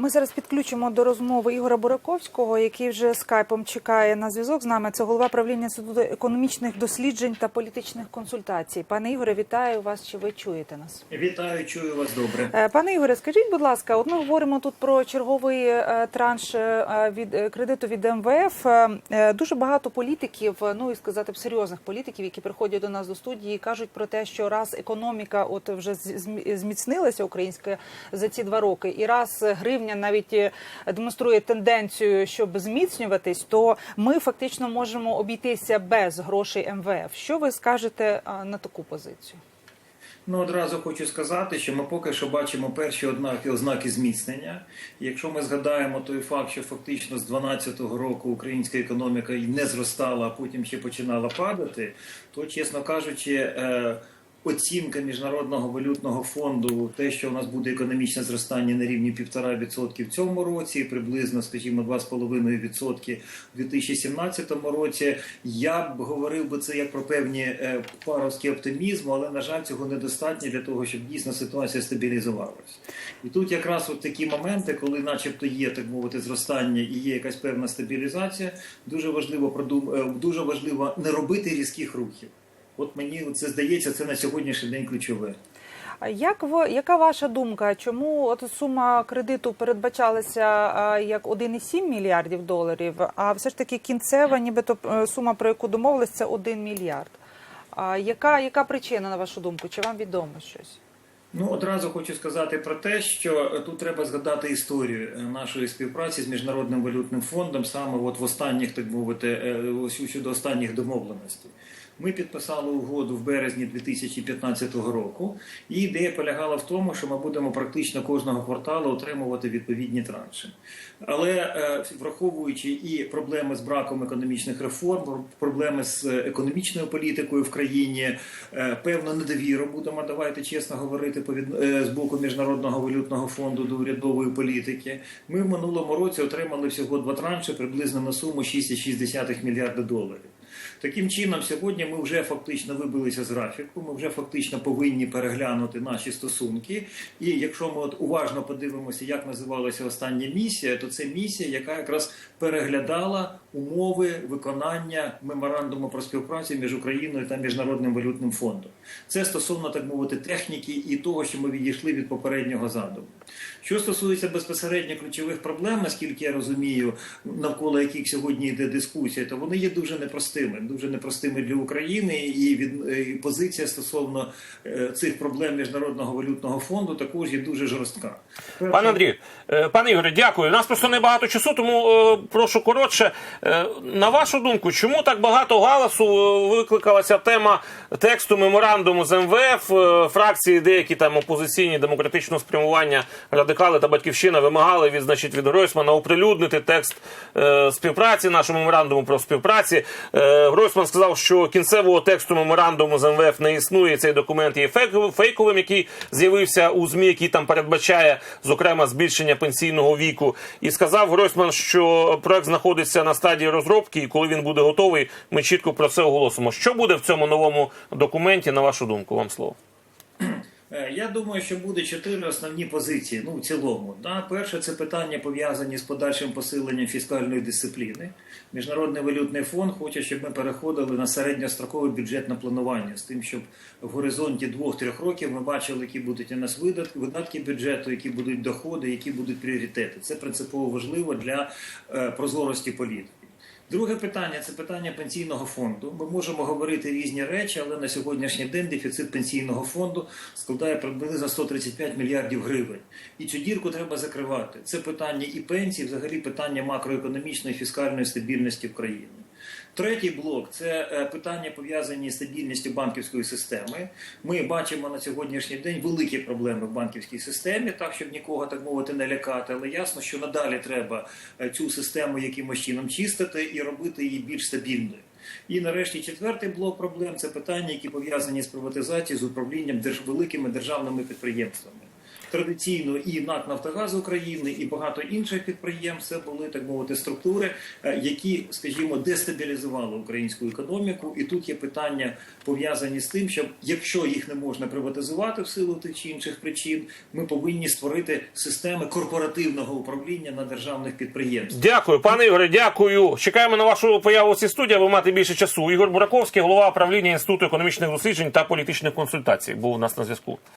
Ми зараз підключимо до розмови Ігоря Бураковського, який вже скайпом чекає на зв'язок з нами. Це голова правління Інституту економічних досліджень та політичних консультацій. Пане Ігоре, вітаю вас. Чи ви чуєте нас? Вітаю, чую вас добре. Е, Пане Ігоре, скажіть, будь ласка, от ми говоримо тут про черговий е, транш е, від кредиту від МВФ. Дуже багато політиків, ну і сказати б серйозних політиків, які приходять до нас до студії, кажуть про те, що раз економіка от вже зміцнилася українська за ці два роки, і раз гривня навіть е, демонструє тенденцію, щоб зміцнюватись, то ми фактично можемо обійтися без грошей МВФ. Що ви скажете е, на таку позицію? Ну одразу хочу сказати, що ми поки що бачимо перші ознаки ознаки зміцнення. Якщо ми згадаємо той факт, що фактично з 2012 року українська економіка не зростала, а потім ще починала падати, то чесно кажучи. Оцінка міжнародного валютного фонду, те, що у нас буде економічне зростання на рівні 1,5% в цьому році, приблизно, скажімо, 2,5% у 2017 році. Я б говорив би це як про певні е, паростки оптимізму, але на жаль, цього недостатньо для того, щоб дійсно ситуація стабілізувалася. І тут якраз от такі моменти, коли, начебто, є так мовити, зростання і є якась певна стабілізація, дуже важливо продум... е, дуже важливо не робити різких рухів. От мені це здається, це на сьогоднішній день ключове. Як ви, яка ваша думка? Чому от сума кредиту передбачалася як 1,7 мільярдів доларів, а все ж таки кінцева, нібито е, сума, про яку домовились, це 1 мільярд? А яка, яка причина, на вашу думку? Чи вам відомо щось? Ну, одразу хочу сказати про те, що е, тут треба згадати історію е, нашої співпраці з міжнародним валютним фондом, саме от в останніх, так мовити, щодо останніх домовленостей. Ми підписали угоду в березні 2015 року, і ідея полягала в тому, що ми будемо практично кожного кварталу отримувати відповідні транші. Але е, враховуючи і проблеми з браком економічних реформ, проблеми з е, економічною політикою в країні, е, певну недовіру будемо давайте чесно говорити з боку міжнародного валютного фонду до урядової політики. Ми в минулому році отримали всього два транші приблизно на суму 6,6 мільярда доларів. Таким чином, сьогодні ми вже фактично вибилися з графіку. Ми вже фактично повинні переглянути наші стосунки. І якщо ми от уважно подивимося, як називалася остання місія, то це місія, яка якраз переглядала умови виконання меморандуму про співпрацю між Україною та міжнародним валютним фондом. Це стосовно так мовити техніки і того, що ми відійшли від попереднього задуму. Що стосується безпосередньо ключових проблем, наскільки я розумію, навколо яких сьогодні йде дискусія, то вони є дуже непростими, дуже непростими для України, і від е, і позиція стосовно е, цих проблем міжнародного валютного фонду також є дуже жорстка. Пане Андрію, е, пане Ігоре, дякую. У нас просто небагато часу, тому прошу коротше. На вашу думку, чому так багато галасу викликалася тема тексту меморандуму з МВФ? Фракції, деякі там опозиційні демократичного спрямування, радикали та батьківщина вимагали від, значить, від Гройсмана оприлюднити текст співпраці, нашого меморандуму про співпраці. Е, Гройсман сказав, що кінцевого тексту меморандуму з МВФ не існує. Цей документ є фейковим, який з'явився у ЗМІ, який там передбачає, зокрема, збільшення пенсійного віку. І сказав Гройсман, що проект знаходиться на стадії розробки, і коли він буде готовий, ми чітко про це оголосимо. Що буде в цьому новому документі, на вашу думку? Вам слово. Е, Я думаю, що буде чотири основні позиції. Ну, в цілому, да, перше, це питання пов'язані з подальшим посиленням фіскальної дисципліни. Міжнародний валютний фонд хоче, щоб ми переходили на середньострокове бюджетне планування з тим, щоб в горизонті двох-трьох років ми бачили, які будуть у нас видатки, видатки бюджету, які будуть доходи, які будуть пріоритети. Це принципово важливо для е, прозорості політики. Друге питання це питання пенсійного фонду. Ми можемо говорити різні речі, але на сьогоднішній день дефіцит пенсійного фонду складає приблизно 135 мільярдів гривень. І цю дірку треба закривати. Це питання і пенсій, взагалі питання макроекономічної фіскальної стабільності в країні. Третій блок це е, питання пов'язані з стабільністю банківської системи. Ми бачимо на сьогоднішній день великі проблеми в банківській системі, так щоб нікого так мовити не лякати. Але ясно, що надалі треба е, цю систему якимось чином чистити і робити її більш стабільною. І нарешті четвертий блок проблем це питання, які пов'язані з приватизацією, з управлінням великими державними підприємствами. Традиційно і НАК Нафтогаз України, і багато інших підприємств були так мовити структури, е, які, скажімо, дестабілізували українську економіку. І тут є питання пов'язані з тим, що якщо їх не можна приватизувати в силу тих чи інших причин, ми повинні створити системи корпоративного управління на державних підприємствах. Дякую, пане Ігоре, дякую. Чекаємо на вашу появу цій студії, аби мати більше часу. Ігор Бураковський, голова правління Інституту економічних досліджень та політичних консультацій, був у нас на зв'язку.